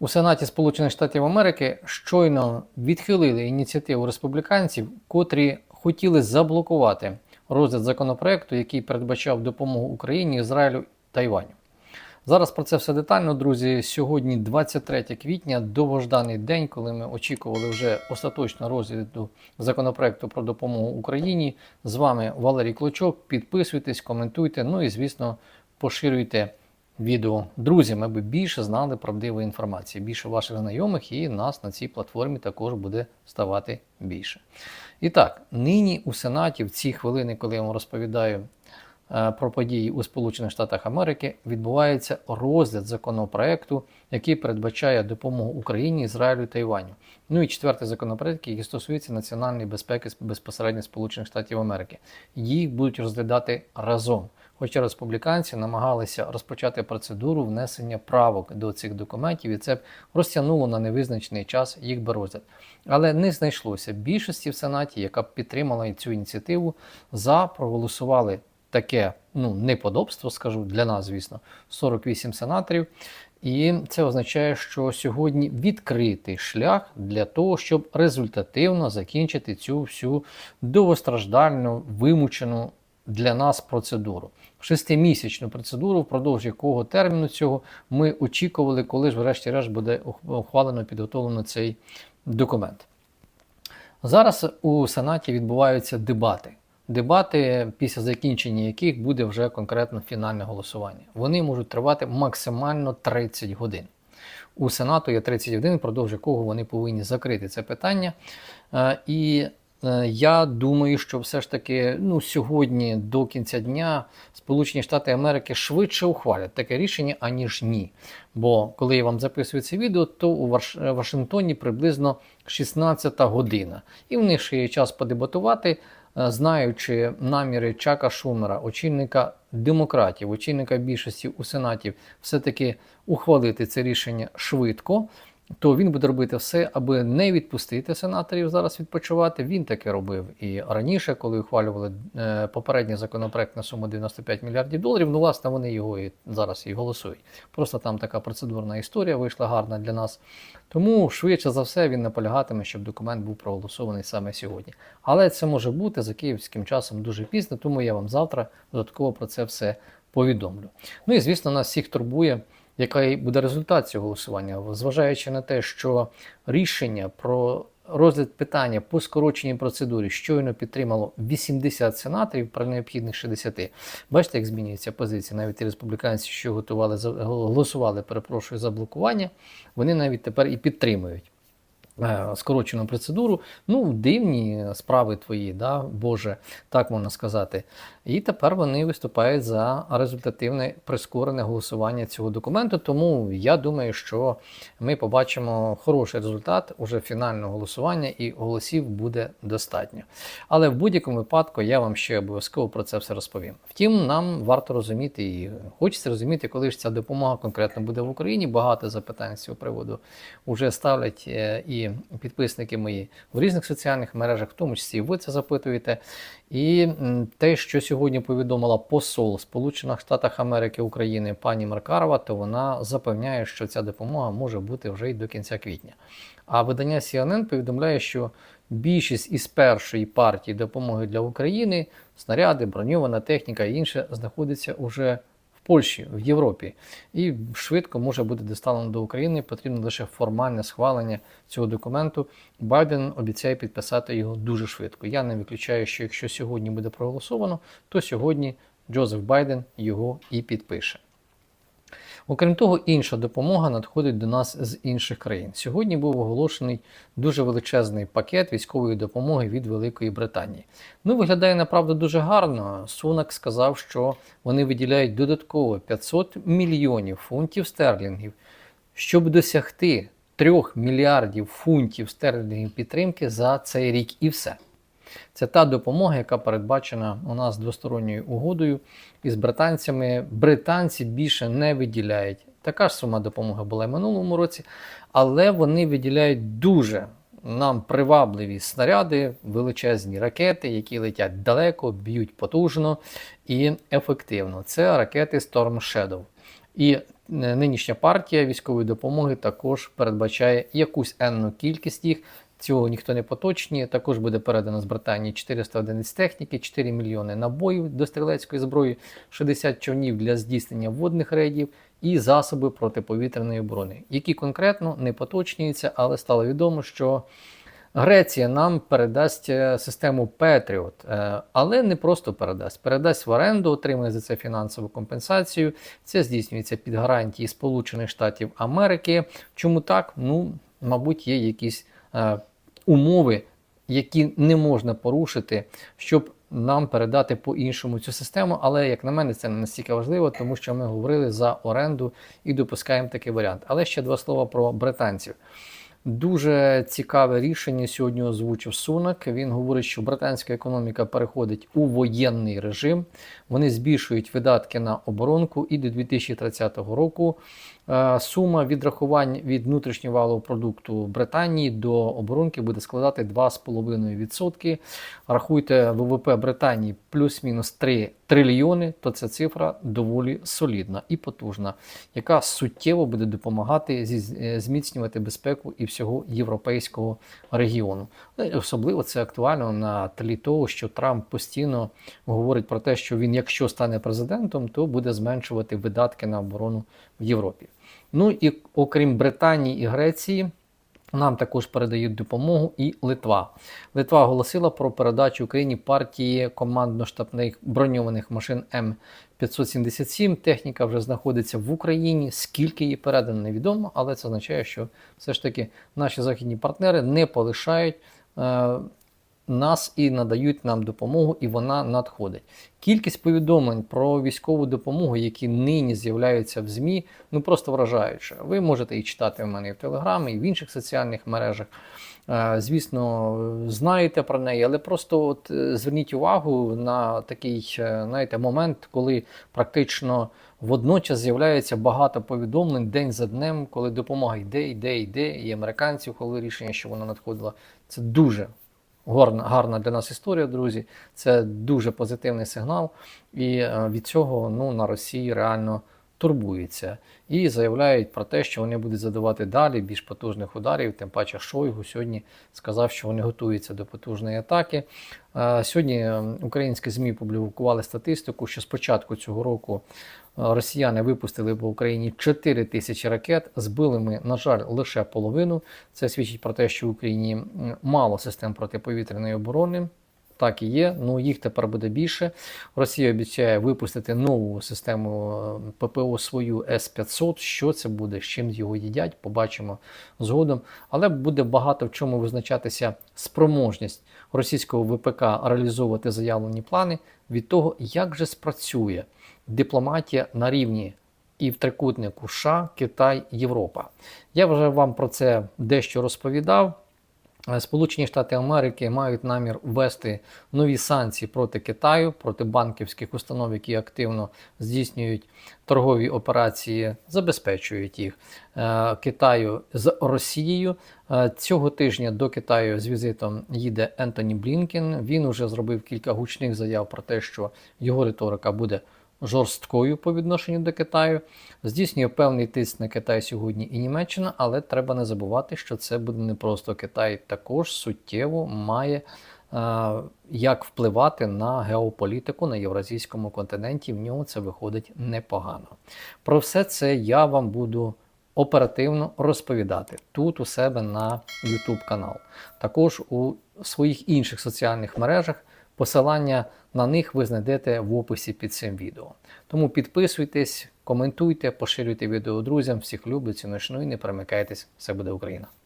У Сенаті Сполучених Штатів Америки щойно відхилили ініціативу республіканців, котрі хотіли заблокувати розгляд законопроекту, який передбачав допомогу Україні, Ізраїлю Тайваню. Зараз про це все детально, друзі. Сьогодні 23 квітня, довгожданий день, коли ми очікували вже остаточного розгляду законопроекту про допомогу Україні. З вами Валерій Клочок. Підписуйтесь, коментуйте, ну і звісно, поширюйте відео друзям, би більше знали правдивої інформації. Більше ваших знайомих і нас на цій платформі також буде ставати більше. І так, нині у Сенаті, в ці хвилини, коли я вам розповідаю про події у Сполучених Штатах Америки, відбувається розгляд законопроекту, який передбачає допомогу Україні, Ізраїлю та Іваню. Ну і четвертий законопроект, який стосується національної безпеки безпосередньо Сполучених Штатів Америки. Їх будуть розглядати разом. Хоча республіканці намагалися розпочати процедуру внесення правок до цих документів, і це б розтягнуло на невизначений час їх би розгляд. Але не знайшлося більшості в Сенаті, яка б підтримала цю ініціативу, за проголосували таке ну, неподобство, скажу для нас, звісно, 48 сенаторів. І це означає, що сьогодні відкритий шлях для того, щоб результативно закінчити цю всю довгостраждальну, вимучену для нас процедуру. Шестимісячну процедуру, впродовж якого терміну цього ми очікували, коли ж, врешті-решт, буде ухвалено підготовлено цей документ. Зараз у Сенаті відбуваються дебати. Дебати, після закінчення яких буде вже конкретно фінальне голосування. Вони можуть тривати максимально 30 годин. У Сенату є 30 годин, впродовж якого вони повинні закрити це питання. Е, І я думаю, що все ж таки ну, сьогодні до кінця дня Сполучені Штати Америки швидше ухвалять таке рішення, аніж ні. Бо коли я вам записую це відео, то у Вашингтоні приблизно 16 година. І в них ще є час подебатувати, е, знаючи наміри Чака Шумера, очільника демократів, очільника більшості у Сенаті, все-таки ухвалити це рішення швидко то він буде робити все, аби не відпустити сенаторів зараз відпочивати. Він таке робив і раніше, коли ухвалювали е, попередній законопроект на суму 95 мільярдів доларів. Ну, власне, вони його і зараз і голосують. Просто там така процедурна історія вийшла гарна для нас. Тому швидше за все він наполягатиме, щоб документ був проголосований саме сьогодні. Але це може бути за київським часом дуже пізно, тому я вам завтра додатково про це все повідомлю. Ну і звісно, нас всіх турбує який буде результат цього голосування, зважаючи на те, що рішення про розгляд питання по скороченій процедурі щойно підтримало 80 сенаторів при необхідних 60. Бачите, як змінюється позиція. Навіть і республіканці, що готували голосували, перепрошую за блокування, вони навіть тепер і підтримують. Е, скорочену процедуру, ну, дивні справи твої, да, Боже, так можна сказати. І тепер вони виступають за результативне прискорене голосування цього документу. Тому я думаю, що ми побачимо хороший результат уже фінального голосування, і голосів буде достатньо. Але в будь-якому випадку я вам ще обов'язково про це все розповім. Втім, нам варто розуміти і хочеться розуміти, коли ж ця допомога конкретно буде в Україні. Багато запитань з цього приводу вже ставлять е, підписники мої в різних соціальних мережах, в тому числі ви це запитуєте. І те, що сьогодні повідомила посол Сполучених Штатів Америки України пані Маркарова, то вона запевняє, що ця допомога може бути вже й до кінця квітня. А видання CNN повідомляє, що більшість із першої партії допомоги для України, снаряди, броньована техніка і інше знаходиться уже Польщі, в Європі, і швидко може бути доставлено до України. Потрібно лише формальне схвалення цього документу. Байден обіцяє підписати його дуже швидко. Я не виключаю, що якщо сьогодні буде проголосовано, то сьогодні Джозеф Байден його і підпише. Окрім того, інша допомога надходить до нас з інших країн. Сьогодні був оголошений дуже величезний пакет військової допомоги від Великої Британії. Ну, виглядає направду дуже гарно. Сунак сказав, що вони виділяють додатково 500 мільйонів фунтів стерлінгів, щоб досягти 3 мільярдів фунтів стерлінгів підтримки за цей рік і все. Це та допомога, яка передбачена у нас двосторонньою угодою із британцями. Британці більше не виділяють. Така ж сума допомоги була і минулому році, але вони виділяють дуже нам привабливі снаряди, величезні ракети, які летять далеко, б'ють потужно і ефективно. Це ракети Storm Shadow. І е, нинішня партія військової допомоги також передбачає якусь енну кількість їх. Цього ніхто не поточнює. Також буде передано з Британії 400 одиниць техніки, 4 мільйони набоїв до стрілецької зброї, 60 човнів для здійснення водних рейдів і засоби протиповітряної оборони, які конкретно не поточнюються, але стало відомо, що Греція нам передасть е, систему Patriot, е, але не просто передасть, передасть в оренду, отримує за це фінансову компенсацію. Це здійснюється під гарантії Сполучених Штатів Америки. Чому так? Ну, мабуть, є якісь е, умови, які не можна порушити, щоб нам передати по-іншому цю систему. Але, як на мене, це не настільки важливо, тому що ми говорили за оренду і допускаємо такий варіант. Але ще два слова про британців. Дуже цікаве рішення сьогодні озвучив Сунак. Він говорить, що британська економіка переходить у воєнний режим. Вони збільшують видатки на оборонку і до 2030 року. Е, Сума відрахувань від внутрішнього валового продукту Британії до оборонки буде складати 2,5%. Рахуйте ВВП Британії плюс-мінус 3 трильйони, то ця цифра доволі солідна і потужна, яка суттєво буде допомагати зі- е, зміцнювати безпеку і всього європейського регіону. Ну, Особливо це актуально на тлі того, що Трамп постійно говорить про те, що він, якщо стане президентом, то буде зменшувати видатки на оборону в Європі. Ну і окрім Британії і Греції. Нам також передають допомогу і Литва. Литва оголосила про передачу Україні партії командно-штабних броньованих машин М577. Техніка вже знаходиться в Україні. Скільки її передано, невідомо, але це означає, що все ж таки наші західні партнери не полишають е, нас і надають нам допомогу, і вона надходить. Кількість повідомлень про військову допомогу, які нині з'являються в ЗМІ, ну просто вражаюча. Ви можете їх читати в мене і в Телеграмі, і в інших соціальних мережах. Е, Звісно, знаєте про неї, але просто от е, зверніть увагу на такий е, знаєте, момент, коли практично водночас з'являється багато повідомлень день за днем, коли допомога йде, йде, йде, і американці ухвалили рішення, що вона надходила. Це дуже гарна, гарна для нас історія, друзі. Це дуже позитивний сигнал, і е, від цього ну, на Росії реально турбуються і заявляють про те, що вони будуть задавати далі більш потужних ударів. Тим паче Шойгу сьогодні сказав, що вони готуються до потужної атаки. Сьогодні українські ЗМІ публікували статистику, що з початку цього року росіяни випустили по Україні 4 тисячі ракет. Збили ми, на жаль, лише половину. Це свідчить про те, що в Україні мало систем протиповітряної оборони. Так і є, ну їх тепер буде більше. Росія обіцяє випустити нову систему е, ППО свою С-500. Що це буде, з чим його їдять, побачимо згодом. Але буде багато в чому визначатися спроможність російського ВПК реалізовувати заявлені плани від того, як же спрацює дипломатія на рівні і в трикутнику США, Китай, Європа. Я вже вам про це дещо розповідав. Сполучені Штати Америки мають намір ввести нові санкції проти Китаю, проти банківських установ, які активно здійснюють торгові операції, забезпечують їх е, Китаю з Росією. Е, Цього тижня до Китаю з візитом їде Ентоні Блінкен. Він уже зробив кілька гучних заяв про те, що його риторика буде жорсткою по відношенню до Китаю. Здійснює певний тиск на Китай сьогодні і Німеччина, але треба не забувати, що це буде не просто Китай, також суттєво має е, як впливати на геополітику на євразійському континенті. В нього це виходить непогано. Про все це я вам буду оперативно розповідати тут у себе на YouTube канал. Також у своїх інших соціальних мережах. Посилання на них ви знайдете в описі під цим відео. Тому підписуйтесь, коментуйте, поширюйте відео друзям. Всіх люблю, ціную, і не перемикайтесь. Все буде Україна!